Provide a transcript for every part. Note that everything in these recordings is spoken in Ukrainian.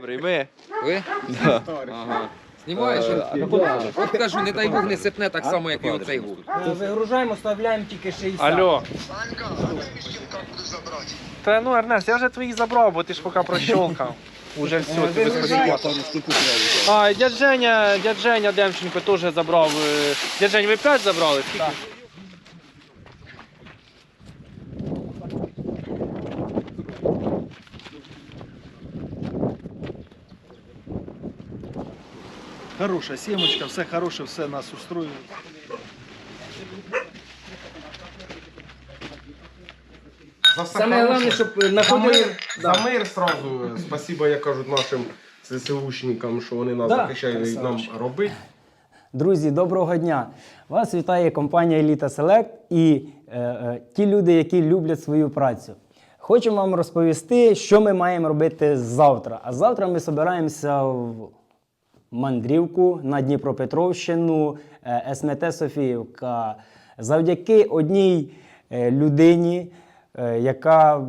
Добре, ми. Ви? Да. Ага. Знімаєш? От кажу, не дай Бог не сипне так само, як і оцей гуд. Е, Вигружаємо, ставляємо тільки 60. Алло. Санька, а ти мішківка будеш забрати? Та ну, Ернест, я вже твої забрав, бо ти ж поки прощолкав. Уже все, ти без перехвату. А, дядь Женя, дядь Женя Демченко теж забрав. е, Дядь Жень, ви 5 забрали? Скільки? Хороша сімочка, все хороше, все нас устроює. За все Саме головне, щоб за знаходили... мир, за мир сразу. Спасибо, як кажуть нашим ЗСУшникам, що вони нас Да, захищають і нам красавчики. робити. Друзі, доброго дня! Вас вітає компанія Еліта Селект і е, е, ті люди, які люблять свою працю. Хочу вам розповісти, що ми маємо робити завтра. А завтра ми збираємося в мандрівку на Дніпропетровщину, е, СМТ Софіївка. Завдяки одній е, людині, е, яка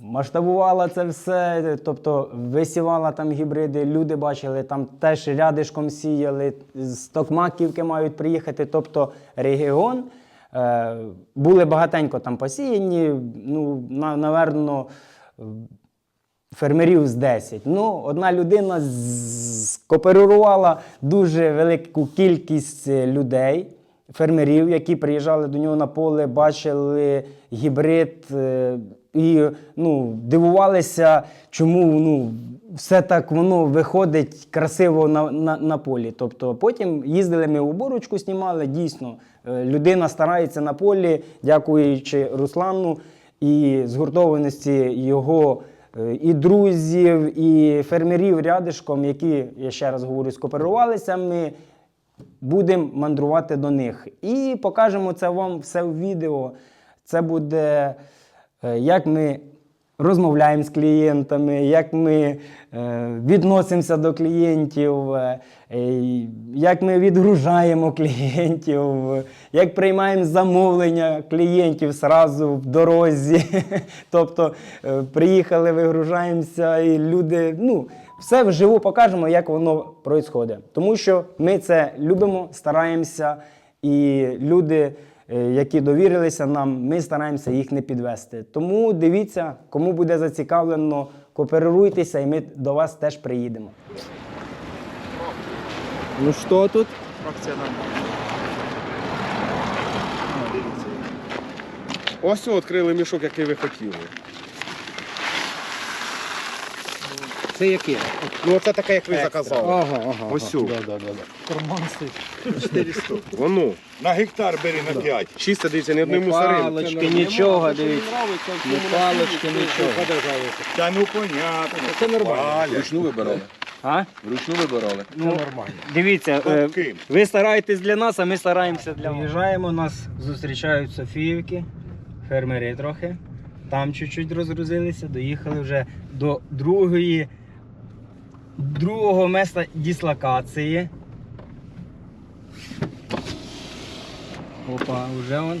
масштабувала це все, тобто висівала там гібриди, люди бачили, там теж рядишком сіяли, з Токмаківки мають приїхати. Тобто регіон були багатенько там посіяні, ну, наверно, фермерів з 10. Ну, одна людина скооперувала дуже велику кількість е, людей, фермерів, які приїжджали до нього на поле, бачили гібрид е, і ну, дивувалися, чому ну, все так воно виходить красиво на, на, на полі. Тобто потім їздили ми уборочку, знімали. Дійсно, е, людина старається на полі, дякуючи Руслану і згуртованості його і друзів, і фермерів рядишком, які, я ще раз говорю, скоперувалися, Ми будемо мандрувати до них. І покажемо це вам все в відео. Це буде, е, як ми розмовляємо з клієнтами, як ми е, відносимося до клієнтів, е, е, як ми відгружаємо клієнтів, як приймаємо замовлення клієнтів зразу в дорозі. тобто приїхали, вигружаємося, і люди. ну, все вживу покажемо, як воно відбувається. Тому що ми це любимо, стараємося, і люди, які довірилися нам, ми стараємося їх не підвести. Тому дивіться, кому буде зацікавлено, кооперуйтеся, і ми до вас теж приїдемо. Ну що тут? Фракція нам. Ось відкрили мішок, який ви хотіли. Це яке? Ну, це таке, як ви заказали. Ага, ага. Ось сю. Карман стоїть. Воно. На гектар бери на 5. Чисто, дивіться, ні одної мусорини. Палочки, нічого, дивіться. Ні палочки, нічого. Та ну понятно. Це нормально. Вручну вибирали. А? Вручну вибирали. Ну, Дивіться, е, Ким? ви стараєтесь для нас, а ми стараємося для вас. Приїжджаємо, нас зустрічають Софіївки, фермери трохи. Там чуть-чуть розгрузилися, доїхали вже до другої, другого міста дислокації. Опа, вже он.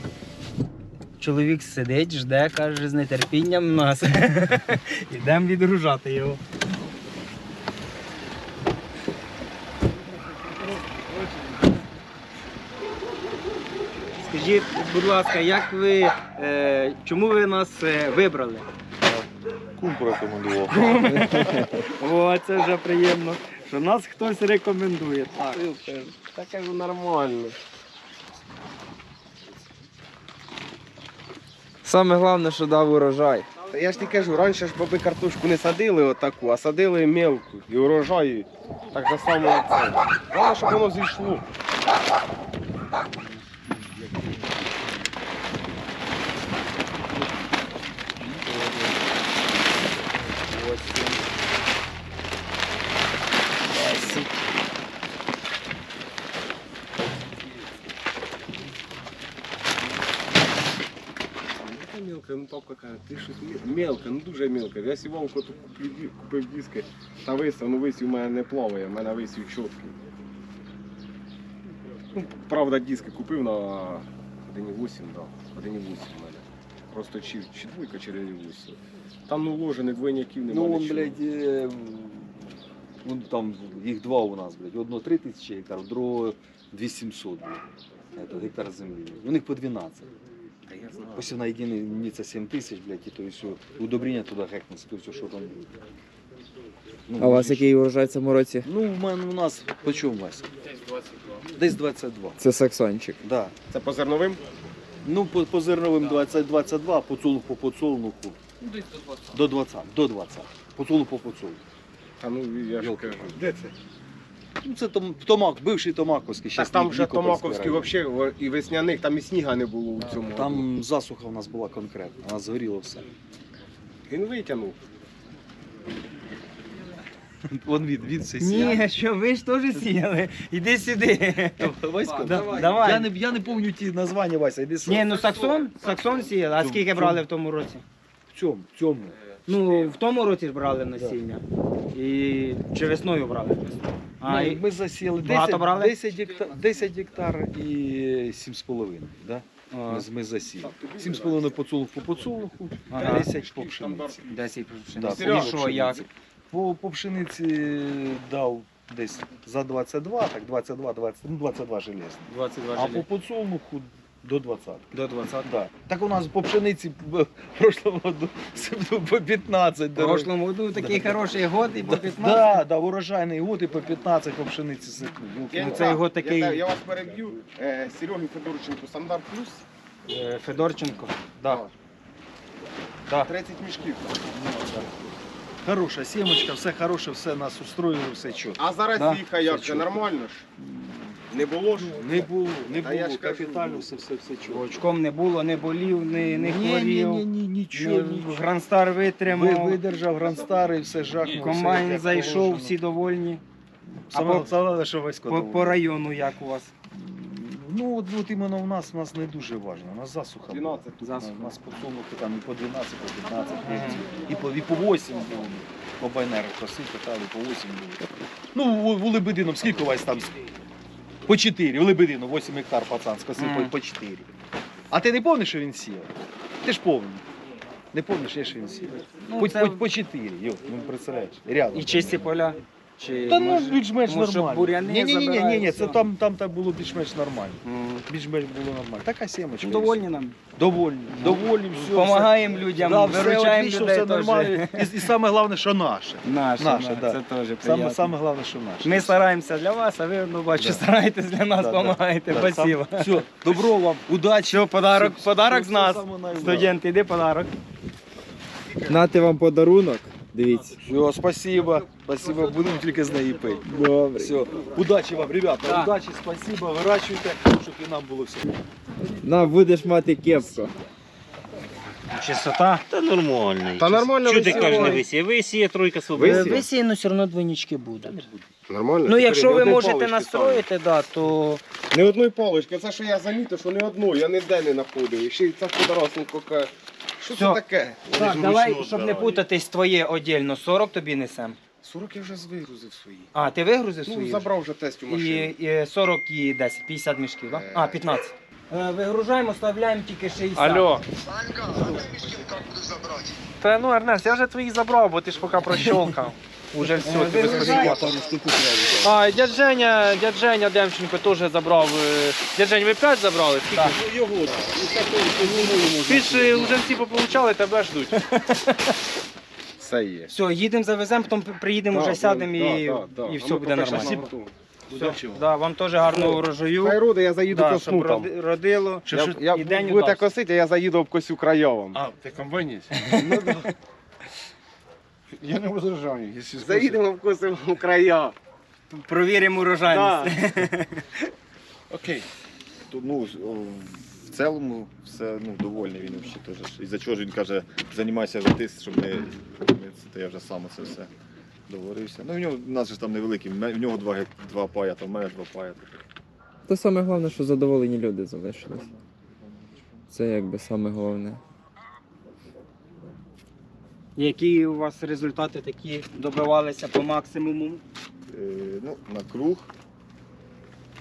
Чоловік сидить, жде, каже, з нетерпінням нас. Йдемо відгружати його. Скажіть, будь ласка, як ви, е, чому ви нас е, вибрали? Кум порекомендував. О, це вже приємно, що нас хтось рекомендує. Так. Таке ж нормально. Саме головне, що дав урожай. Та я ж не кажу, раніше ж баби картошку не садили отаку, а садили мелку. І урожай так же само. Головне, щоб воно зійшло. Папка каже, ти щось мелка, ну дуже мелка. Я сівалку тут купив, купив диски та висів, ну висів у мене не плаває, у мене висів чіткий. Ну, правда, диски купив на 1,8, да, 1,8 у мене. Просто чи, чи двойка, чи 1,8. Там ну ложений двойняків немає. Ну, он, нічого. блядь, е, там їх два у нас, блядь. Одного 3 тисячі гектарів, другого 2700, блядь. Это гектар землі. У них по 12. Посівна єдиниця 7 тисяч, блядь, і то і все. Удобрення туди гекнеться, то все, що там буде. Ну, А у вас який урожай в цьому році? Ну, у мене у нас по чому Вася? Десь 22. Це саксончик. Да. Це по зерновим? Ну, по, по зерновим 20, 22, по цулу по Ну, десь до 20. до 20. До 20. По цулу по подсолнуху. А ну я ж Йолки. кажу. Де це? Ну, це там Томак, бивший Томаковський. Так там вже Нікопольський Томаковський район. взагалі і весняних, там і сніга не було у цьому. Там засуха у нас була конкретна, у нас згоріло все. Він витягнув. Вон від, від все Ні, що ви ж теж сіяли. Іди сюди. Васька, Да- давай. Я не, я не пам'ятаю ті названня, Вася, іди сам. Ні, ну Саксон, Саксон сіяли. А скільки брали в тому році? В цьому, в цьому. Ну, в тому році ж брали насіння. І чи весною брали? А, А, і- ми засіяли Багато 10, брали? 10 гектар, 10 гектар і 7,5. Да? Ми, ми засіяли. 7,5 поцулух по поцулуху, Ага. 10 по пшениці. 10 Да, пшениці. по що, як? По, по пшениці дав десь за 22, так 22, 20, ну 22 железно. 22 А по жилет. До 20. До 20. Да. Так у нас по пшениці в прошлому году по 15. В прошлому году такий хороший год і по 15. Да, да, урожайний год і по 15 по пшениці сипнув. Ну, це його такий- Я, я вас переб'ю. Е, Сереги Федорченко стандарт плюс. Е, Федорченко. Да. Да. 30 мішків. Хороша сімочка, все хороше, все нас устроїло, все чітко. А зараз Да, їха як все це чудо. нормально ж? Не було ж? Не було, не Та я було, ж кажу, капітально все, все, все чого. Очком не було, не болів, не, не ні, хворів. ні, ні, нічого, Ну, нічого. Грандстар Ви, витримав. видержав Грандстар і все жахнув. Комбайн зайшов, всі довольні. Саме, А по- саме що Васько По, по району як у вас? Ну, от, от іменно у нас, у нас не дуже важливо. У нас засуха. була. 12 тут. Засуха. У нас подсолнухи там і по 12, по 15 хлібців. І по, і по 8 було. По байнерах коси катали, по 8 було. Ну, у, у Лебедином скільки у вас там? По 4. в Лебедину 8 гектар пацан скосив mm. по, по 4. А ти не повний, що він сів? Ти ж повний. Не повний що він сів. Ну, по, це- по, по 4, йо, ну представляєш. Рядом. І чисті поля? Чи Та ну може- більш-менш може, нормально. буряни ні, ні, ні, ні, ні, ні, це там, там так було більш-менш нормально. М. Більш-менш було нормально. Така сімочка. і Довольні нам. все. Довольні. Довольні, все. Помагаємо людям, Да, все виручаємо отлично, людей все теж. нормально. І, і саме головне, що наше. Наше, Наше, да. це теж Саме, приємно. саме головне, що наше. Ми стараємося для вас, а ви, ну, бачу, Да. стараєтесь для нас, Да, да. допомагаєте. Да, Спасибо. сам- Все, добро вам, удачі. Все, подарок, Все, подарок все, з нас. все саме. Студент, іди подарок. Нати вам подарунок. Дивіться. Все, спасибо. Спасибо, будемо тільки з неї пити. Добре. Все, удачі вам, ребята, Да. удачі, спасибо, вирощуйте, щоб і нам було все. На, будеш мати кепку. Чистота. Та нормальний. Та нормально Що ти висіває. кажеш, не висіє? Висіє, тройка свобода. Висіє? Висіє, ну все одно двойнички будуть. Нормально? Ну, якщо ви можете настроїти, да, то. Не одної палички, це що я замітив, що не одної, я ніде не знаходив. І ще й це подоросленько каже, що Всьо. це таке? так, давай, щоб не путатись, твоє отдельно 40 тобі несем. 40 я вже вигрузив свої. А, ти вигрузив Ну, свої? забрав вже тест у І, машину. і 40 і 10, 50 мішків, так? А, 15. Е, Вигружаємо, оставляємо тільки 60. Алло. Санька, а ти мішків карту забрати? Та ну, Ернест, я вже твої забрав, бо ти ж поки прощолкав. Уже все, ти без А, дядь Женя, дядь Женя Демченко теж забрав. е, Дядь Жень, ви 5 забрали? Скільки? Ти ж е, вже всі пополучали, тебе ждуть. Все є. Все, їдемо, завеземо, потім приїдемо, вже сядемо і, і все буде нормально. Все, да, вам теж гарного урожаю. Хай роди, я заїду Да, косну там. роди- родило. Я, я і день будете удався. косити, а я заїду обкосю краєвом. А, ти комбайн є? Я не возражаю, якщо Заїдемо обкосимо края. Провіримо урожайність. Окей. То, ну, о, в цілому все ну, довольний він взагалі теж. І за чого ж він каже, займайся ти, щоб ми, це, то я вже сам це все договорився. Ну, в нього, у нас же там невеликий, в в нього два, гек- два паята, в мене два паята. То саме головне, що задоволені люди залишились. Це якби саме головне. Які у вас результати такі добивалися по максимуму? Е, ну, на круг.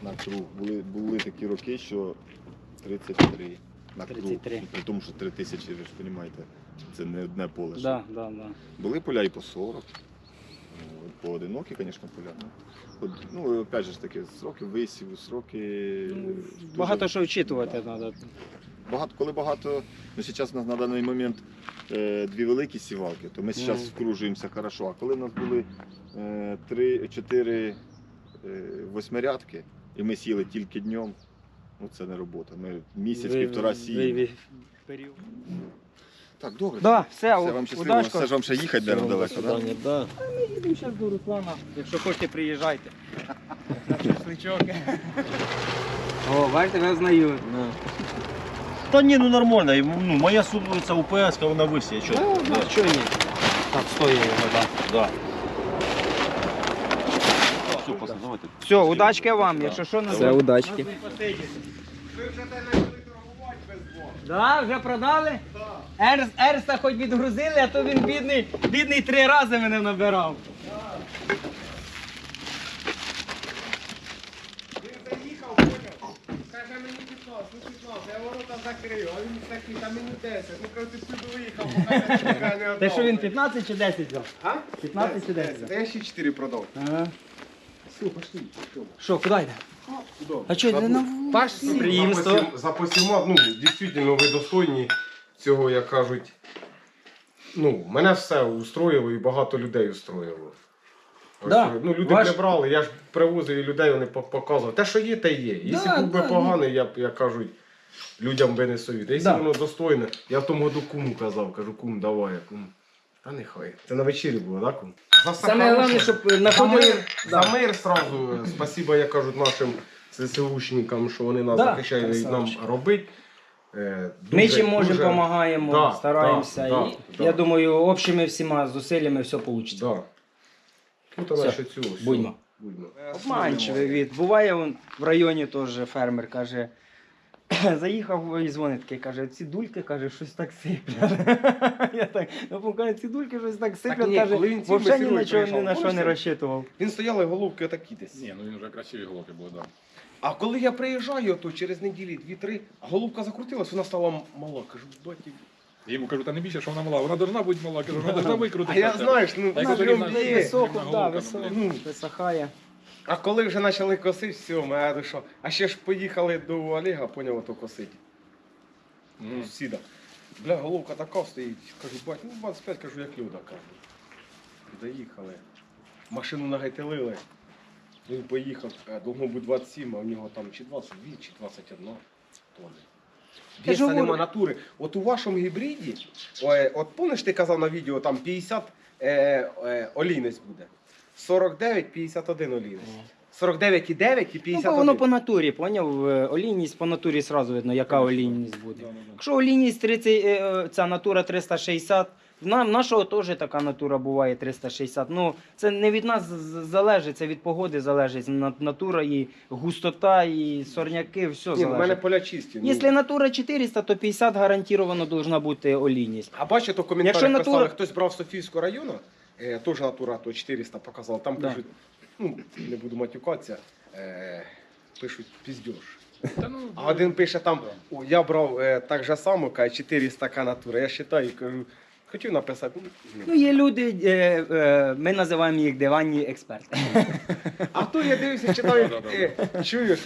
На круг. Були, були такі роки, що 33 на круг. При тому, що 3 тисячі, ви ж розумієте, це не одне поле. Да, да, да. Були поля і по 40. Ну, Поодинокі, звісно, поля. ну. От, Ну, опять же таки, сроки висіву, сроки. дуже- Багато що вчитувати треба. Багато, коли багато, ну зараз у нас на даний момент е, дві великі сівалки, то ми зараз Мгм. вкружуємося хорошо. А коли в нас були е, три, чотири е, восьмирядки, і ми сіли тільки днем, ну це не робота. Ми місяць-півтора сіємо. Так, добре. Да, все, Все вам щасливо, удачко. все ж вам ще їхати далеко, так? Да? Їдемо зараз до Руслана. Якщо хочете, приїжджайте. На шашличок. О, бачите, ви знають. Та ні, ну нормально. і, Ну, моя сумниця УПС, вона висіє. Що? Ну, ну, чого ні? Так, стоїть вода. Да. Все, удачки вам, якщо що, не Все, удачки. Да, вже продали? Ерс, Ерста хоч відгрузили, а то він бідний, бідний три рази мене набирав. Каже мені 15, ну 15, я ворота закрию, а він такий, та мені 10. Ну кажу, ти сюди виїхав, поки Те, що він 15 чи 10 взяв? А? 15 чи 10? Та я ще 4 продав. Ага. Все, пошли. Що, куди йде? А що, йде на Приємство. За посіма, ну, дійсно, ви достойні цього, як кажуть. Ну, мене все устроїло і багато людей устроїло. Ось, Да. Ну, люди Ваш- прибрали, я ж привозив і людей, вони по- показували. Те, що є, те є. Якщо був би да, поганий, я б, як кажуть, людям би не. Якщо Да. воно достойне, я в тому году куму казав, кажу, кум, давай, я кум. Та нехай. Це на вечері було, так, кум? За все Саме головне, щоб За знаходили. мир, за мир сразу. е, Спасибо, як кажуть нашим ЗСУшникам, що вони нас Да, захищають і нам красавчики. робить. Е, Ми дуже- чим можемо, дуже- допомагаємо, Да, стараємося. да, да, і да. я думаю, общими всіма зусиллями все вийде. Да. Тут вона Все, ще цю. всю. будьмо. Будьмо. Обманчивий від. Буває он в районі теж фермер каже. Заїхав і дзвонить такий, каже, ці дульки каже, щось так сиплять. Я так, ну, каже, ці дульки щось так сиплять, ні, каже, коли він ці взагалі ні на ні приїжджав, на що не помниш? розчитував. Він стояли головки отакі десь. Ні, ну він вже красиві головки були, да. А коли я приїжджаю, то через неділі дві-три, а головка закрутилась, вона стала мала. Кажу, баті. Я йому кажу, та не бійся, що вона мала, вона должна бути мала, кажу, вона должна А викрутитися. я знаєш, ну Та й вона ж він його на- б'є. Високо, Як да, головка, високо, блін. висохає. А коли вже почали косити, все, моя душа. А ще ж поїхали до Олега, поняв, то косити. Ну, сіда. Бля, головка така стоїть. Кажу, бать, ну 25, кажу, як люда, кажу. Доїхали. Машину нагайтелили. Він поїхав, е, должно бути 27, а у нього там чи 22, чи 21 тонни. Я ж Веса говорю. нема натури. От у вашому гібриді, от помниш, ти казав на відео, там 50 е, е, олійниць буде. 49, 51 олійниць. 49,9 і Ну, 51. бо воно по натурі, поняв? Е, Олійність по натурі зразу видно, яка олійність буде. Якщо олійність 30, е, е, ця натура 360, в нашого теж така натура буває 360. Ну, це не від нас з- з- залежить, це від погоди залежить. На- Натура і густота, і сорняки, все Ні, в мене поля чисті. ну. Якщо натура 400, то 50 гарантовано должна бути олійність. А бачите, то коментарі Якщо писали, натура- хтось брав Софійського району, е, теж натура то 400 показала. Там Да. пишуть, ну, не буду матюкатися, е, пишуть піздьош. Та ну, А один пише там, о, я брав е, так же само, каже, 400 к натура. Я вважаю, кажу, хотів написати. ну, Ну, є люди, е, е, ми називаємо їх диванні експерти. А то я дивився, читаю, е, чуєш,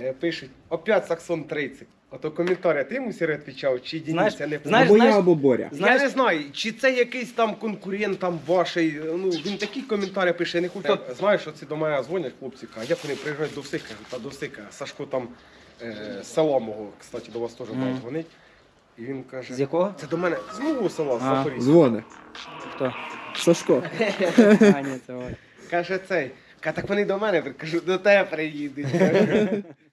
е, пишуть, опять Саксон 30. Ото коментарі, ти йому сіре відповідав, чи Знаєш, Дініс, я не знаєш, Або я, або Боря. знаєш, я не знаю, чи це якийсь там конкурент там ваший. Ну він такі коментарі пише, я не хочу. Знаєш, оці до мене дзвонять хлопці, кажуть, як вони приїжджають до всіх, та до всіх. Сашко там е, з села мого, кстати, до вас теж Мгм. мають дзвонить. І він каже, з якого? це до мене з мого села, з А. Запоріжжя. Дзвони. Хто? Сашко. А, ні, це. Каже цей. Каже, так вони до мене, кажу, до тебе приїдуть.